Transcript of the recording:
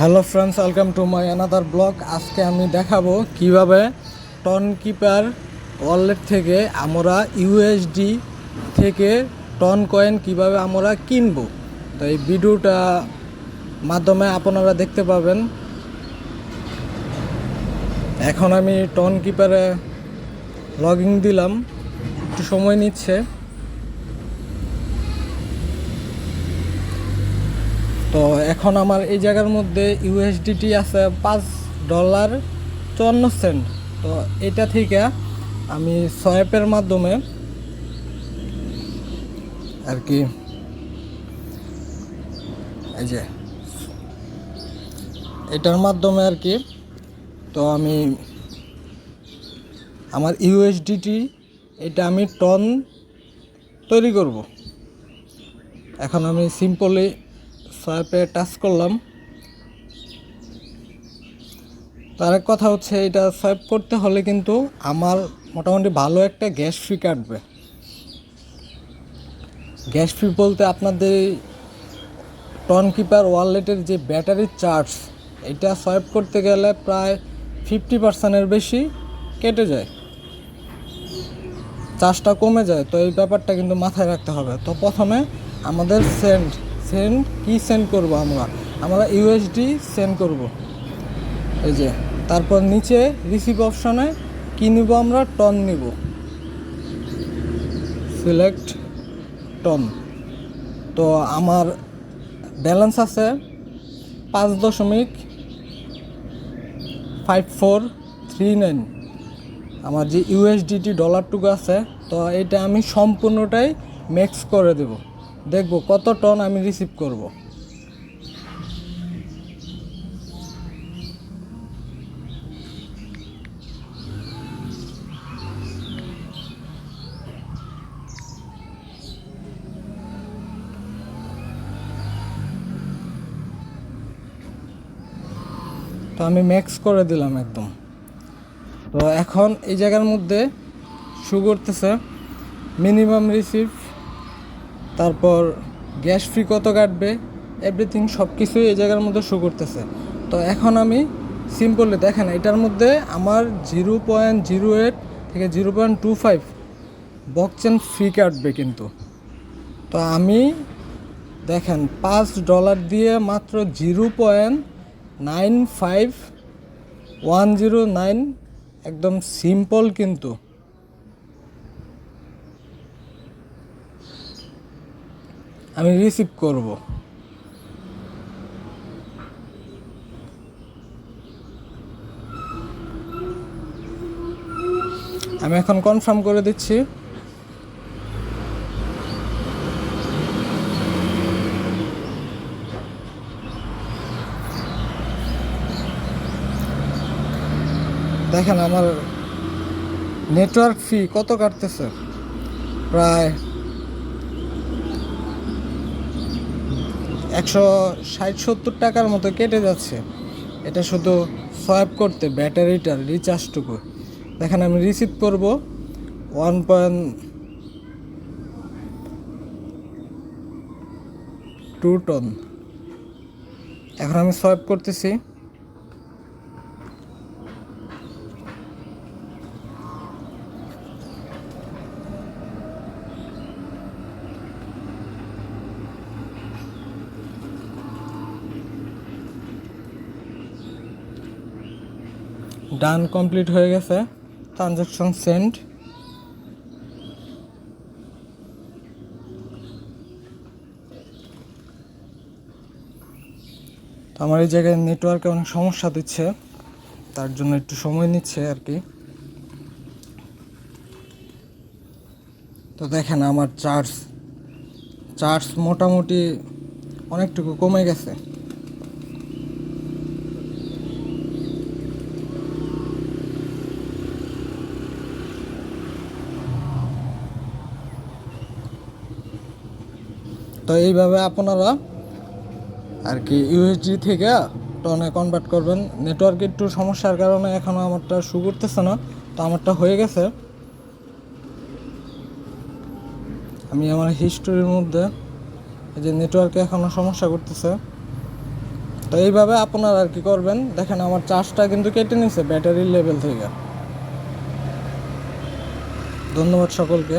Hello friends, welcome to my another blog. আজকে আমি দেখাবো কীভাবে টন কিপার ওয়ালেট থেকে আমরা ইউএসডি থেকে টন কয়েন কীভাবে আমরা কিনবো। তো এই ভিডিওটা মাধ্যমে আপনারা দেখতে পাবেন। এখন আমি টন কিপারে লগইন দিলাম। একটু সময় নিচ্ছে। তো এখন আমার এই জায়গার মধ্যে ইউএসডিটি আছে পাঁচ ডলার চুয়ান্ন সেন্ট। তো এটা থেকে আমি সোয়াপের মাধ্যমে আর কি এই যে এটার মাধ্যমে আর কি তো আমি আমার ইউএসডিটি এটা আমি টন তৈরি করব। এখন আমি সিম্পলি সোয়াপে টাচ করলাম। তার এক কথা হচ্ছে, এটা সোয়াইপ করতে হলে কিন্তু আমার মোটামুটি ভালো একটা গ্যাস ফি কাটবে। গ্যাস ফি বলতে আপনাদের টন কিপার ওয়ালেটের যে ব্যাটারি চার্জ এটা সোয়াইপ করতে গেলে প্রায় ফিফটি পার্সেন্টের বেশি কেটে যায়। চার্জটা কমে যায়, তো এই ব্যাপারটা কিন্তু মাথায় রাখতে হবে। তো প্রথমে আমাদের সেন্ড সেন্ড, কি সেন্ড করব আমরা? আমরা ইউএসডি সেন্ড করব। এই যে, তারপর নিচে রিসিভ অপশনে কি নিব আমরা? টন নিব। সিলেক্ট টন তো আমার ব্যালেন্স আছে পাঁচ দশমিক ফাইভ ফোর থ্রি নাইন আমার যে ইউএসডিটি ডলারটুকু আছে, তো এটা আমি সম্পূর্ণটাই মিক্স করে দেব। দেখব কত টন আমি রিসিভ করব। তো আমি ম্যাক্স করে দিলাম একদম। তো এখন এই জায়গার মধ্যে শু করতেছে মিনিমাম রিসিভ তারপর গ্যাস ফি কত কাটবে? এভরিথিং সব কিছুই এই জায়গার মধ্যে শো করতেছে। তো এখন আমি সিম্পলি দেখেন, এটার মধ্যে আমার জিরো পয়েন্ট জিরো এইট থেকে zero point two five blockchain free কাটবে কিন্তু। তো আমি দেখেন, পাঁচ ডলার দিয়ে মাত্র zero point nine five one zero nine একদম সিম্পল কিন্তু। আমি রিসিভ করব। আমি এখন কনফার্ম করে দিচ্ছি। দেখেন আমার নেটওয়ার্ক ফি কত কাটতেছে? প্রায় একশো ষাট, সত্তর টাকার মতো কেটে যাচ্ছে। এটা শুধু সোয়াইপ করতে ব্যাটারিটার রিচার্জটুকু দেখেন আমি রিসিভ করব ওয়ান পয়েন্ট টু টন এখন আমি সোয়াইপ করতেছি। ডান কমপ্লিট হয়ে গেছে। ট্রানজ্যাকশন সেন্ড আমার এই জায়গায় নেটওয়ার্কে অনেক সমস্যা দিচ্ছে, তার জন্য একটু সময় নিচ্ছে আর কি। তো দেখেন আমার চার্জ চার্জ মোটামুটি অনেকটুকু কমে গেছে। তো এইভাবে আপনারা আর কি ইউএসডি থেকে টনে কনভার্ট করবেন। নেটওয়ার্কে একটু সমস্যার কারণে এখনও আমারটা শু করতেছে না, তো আমারটা হয়ে গেছে। আমি আমার হিস্টোরির মধ্যে এই যে নেটওয়ার্কে এখনও সমস্যা করতেছে। তো এইভাবে আপনারা আর কি করবেন। দেখেন আমার চার্জটা কিন্তু কেটে নিছে ব্যাটারির লেভেল থেকে। ধন্যবাদ সকলকে।